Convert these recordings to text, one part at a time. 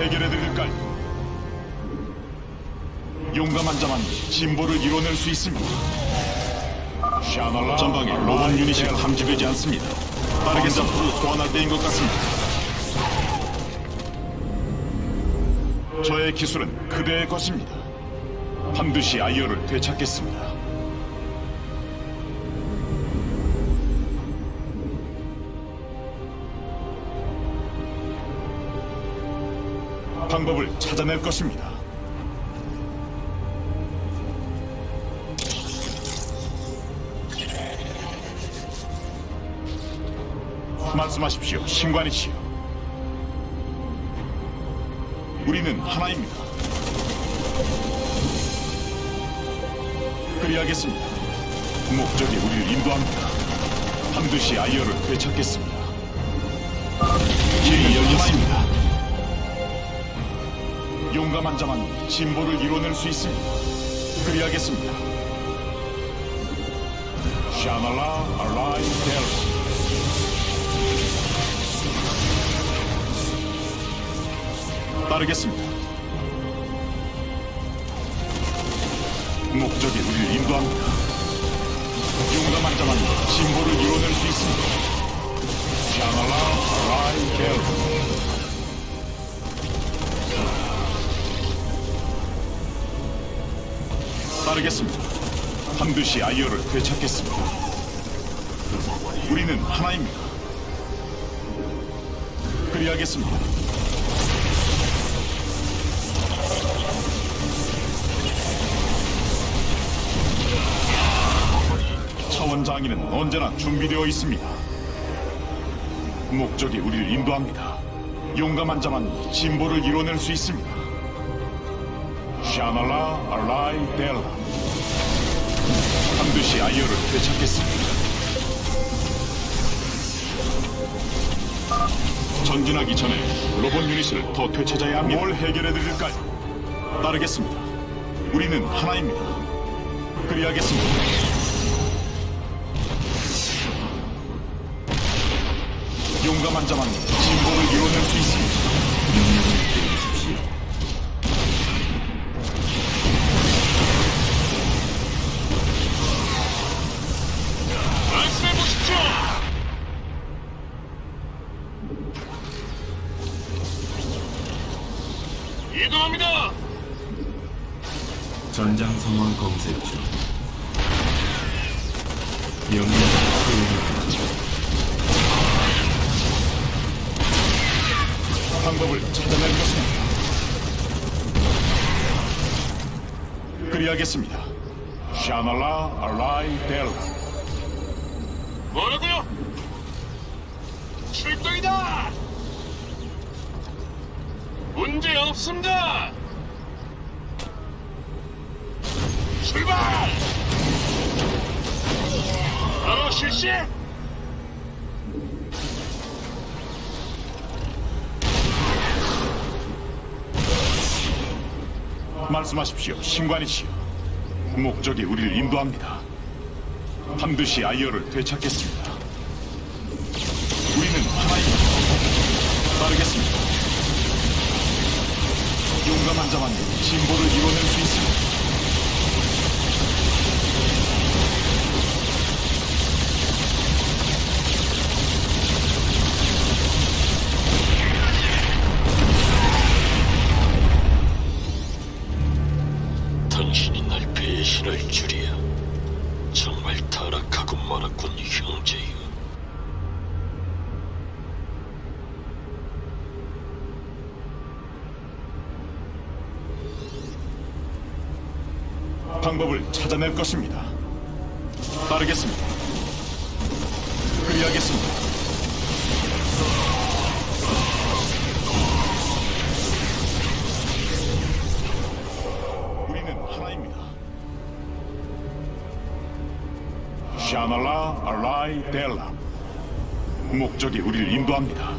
해결해 드릴까요? 용감한 자만 진보를 이뤄낼 수 있습니다. 샤날라 전방에 로봇 유닛이 감지되지 않습니다. 빠르게 앞으로 소환할 때인 것 같습니다. 저의 기술은 그대의 것입니다. 반드시 아이어를 되찾겠습니다. 방법을 찾아낼 것입니다. 말씀하십시오, 신관이시여. 우리는 하나입니다. 그리하겠습니다. 목적이 우리를 인도합니다. 반드시 아이어를 되찾겠습니다. 길이 열렸습니다. 용감한 자만 진보를 이뤄낼 수 있습니다. 그리하겠습니다. 샤날라 알라이 델 따르겠습니다. 목적이 우리를 인도합니다. 용감한 자만 진보를 이뤄낼 수 있습니다. 샤날라 알라이 델 따르겠습니다. 반드시 아이어를 되찾겠습니다. 우리는 하나입니다. 그리하겠습니다. 차원 장인은 언제나 준비되어 있습니다. 목적이 우리를 인도합니다. 용감한 자만 진보를 이뤄낼 수 있습니다. 샤날라 알라이 델라 반드시 아이어를 되찾겠습니다. 전진하기 전에 로봇 유닛을 더 되찾아야 합니다. 뭘 해결해 드릴까요? 따르겠습니다. 우리는 하나입니다. 그리하겠습니다. 용감한 자만 진보를 이뤄낼 수 있습니다. 상황 검색 중. 명령 수행 방법을 찾아낼 것입니다. 그리하겠습니다. 샤날라 알라이 델라 뭐라고요? 출동이다. 문제 없습니다. 출발. 바로 실시. 말씀하십시오, 신관이시여. 목적이 우리를 인도합니다. 반드시 아이어를 되찾겠습니다. 우리는 하나입니다. 따르겠습니다. 용감한 자만 진보를 이뤄낼 수 있습니다. 방법을 찾아낼 것입니다. 따르겠습니다. 그리하겠습니다. 우리는 하나입니다. 샤날라 알라이 델라 목적이 우리를 인도합니다.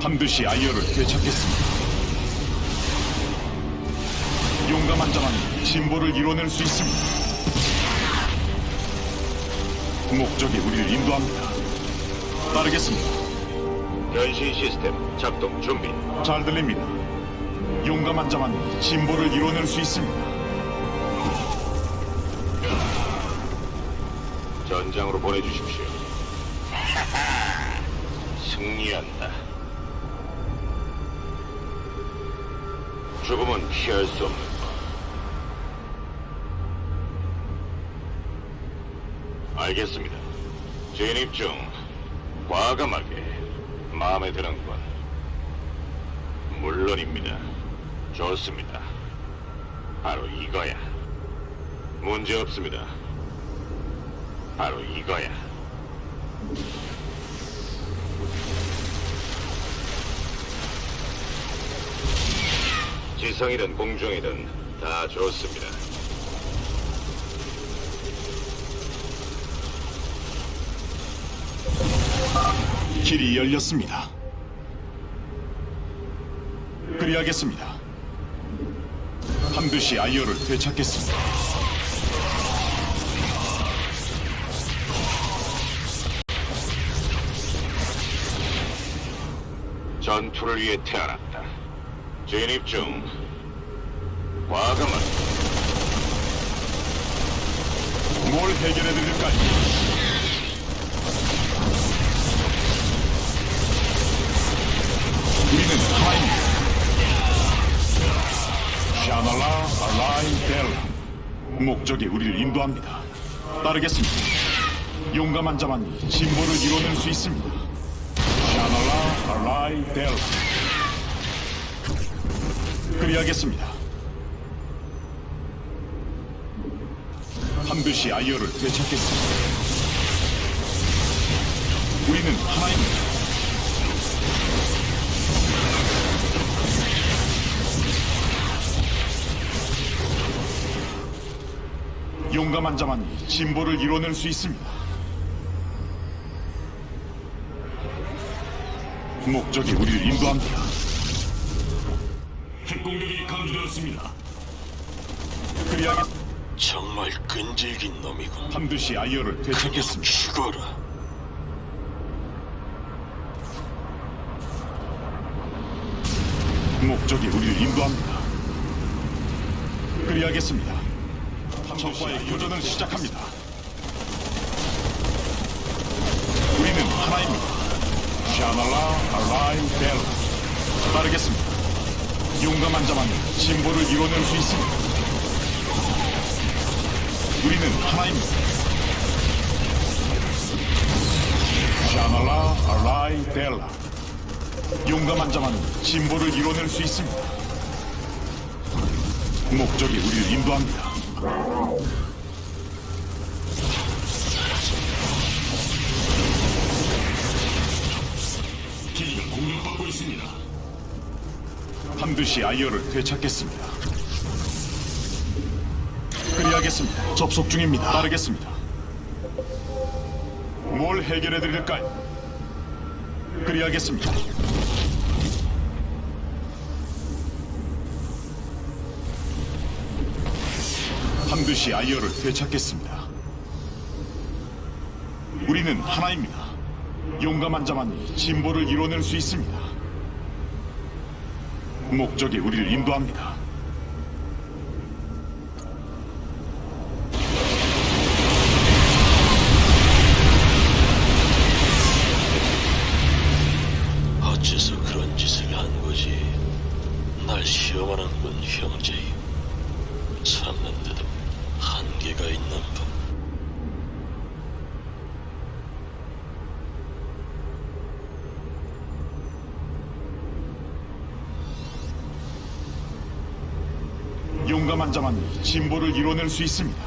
반드시 아이어를 되찾겠습니다. 용감한 자만 진보를 이뤄낼 수 있습니다. 목적이 우리를 인도합니다. 따르겠습니다. 변신 시스템 작동 준비. 잘 들립니다. 용감한 자만 진보를 이뤄낼 수 있습니다. 전장으로 보내주십시오. 승리한다. 죽음은 피할 수 없는 알겠습니다. 진입 중 과감하게 마음에 드는군. 물론입니다. 좋습니다. 바로 이거야. 문제 없습니다. 바로 이거야. 지성이든 공중이든 다 좋습니다. 길이 열렸습니다. 그리하겠습니다. 반드시 아이어를 되찾겠습니다. 전투를 위해 태어났다. 진입 중. 과감한 뭘 해결해 드릴까요? 라 알라인 델라 목적이 우리를 인도합니다. 따르겠습니다. 용감한 자만이 진보를 이뤄낼 수 있습니다. 샤날라 알라인 델라 그리하겠습니다. 반드시 아이어를 되찾겠습니다. 우리는 하나입니다. 용감한 자만이 진보를 이뤄낼 수 있습니다. 목적이 우리를 인도합니다. 핵공격이 감지되었습니다. 그리하겠 정말 끈질긴 놈이군. 반드시 아이어를 되찾겠습니다. 죽어라. 목적이 우리를 인도합니다. 그리하겠습니다. 적과의 교전을 시작합니다. 우리는 하나입니다. 샤날라 알라인 델라 따르겠습니다. 용감한 자만 진보를 이뤄낼 수 있습니다. 우리는 하나입니다. 샤날라 알라인 델라 용감한 자만 진보를 이뤄낼 수 있습니다. 목적이 우리를 인도합니다. 기지가 공격받고 있습니다. 반드시 아이어를 되찾겠습니다. 그리하겠습니다. 접속 중입니다. 따르겠습니다. 뭘 해결해 드릴까요? 그리하겠습니다. 반드시 아이어를 되찾겠습니다. 우리는 하나입니다. 용감한 자만이 진보를 이뤄낼 수 있습니다. 목적이 우리를 인도합니다. 용감한 자만이 진보를 이뤄낼 수 있습니다.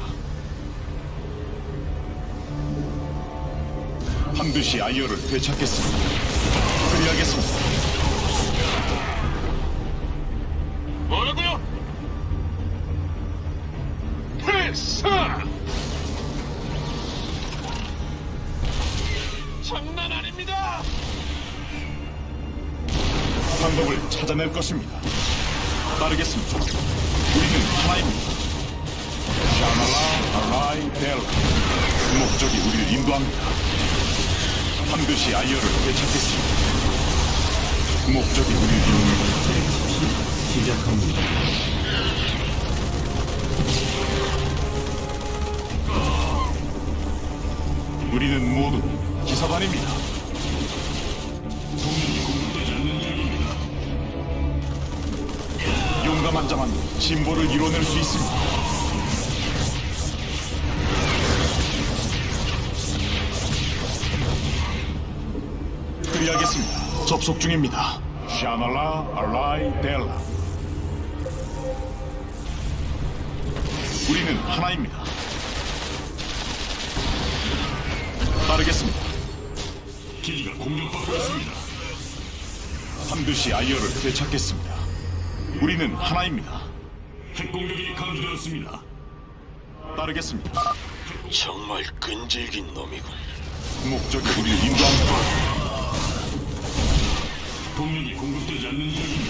반드시 아이어를 되찾겠습니다. 그리하겠습니다. 뭐라고요? 패사! 장난 아닙니다! 방법을 찾아낼 것입니다. 따르겠습니다. 샤날라 알라이 델라 목적이 우리를 인도합니다. 반드시 아이어를 되찾겠습니다. 목적이 우리 시작합니다. 우리는 모두 기사단입니다. 용감한 자만 진보를 이뤄낼 수 있습니다. 그리하겠습니다. 접속 중입니다. 샤날라 알라이 델라. 우리는 하나입니다. 따르겠습니다. 기지가 공격받고 있습니다. 반드시 아이어를 되찾겠습니다. 우리는 하나입니다. 핵공격이 감지되었습니다. 따르겠습니다. 정말 끈질긴 놈이군. 목적이 우리를 인도합니다. 동맹이 공격되지 않는 이유입니다.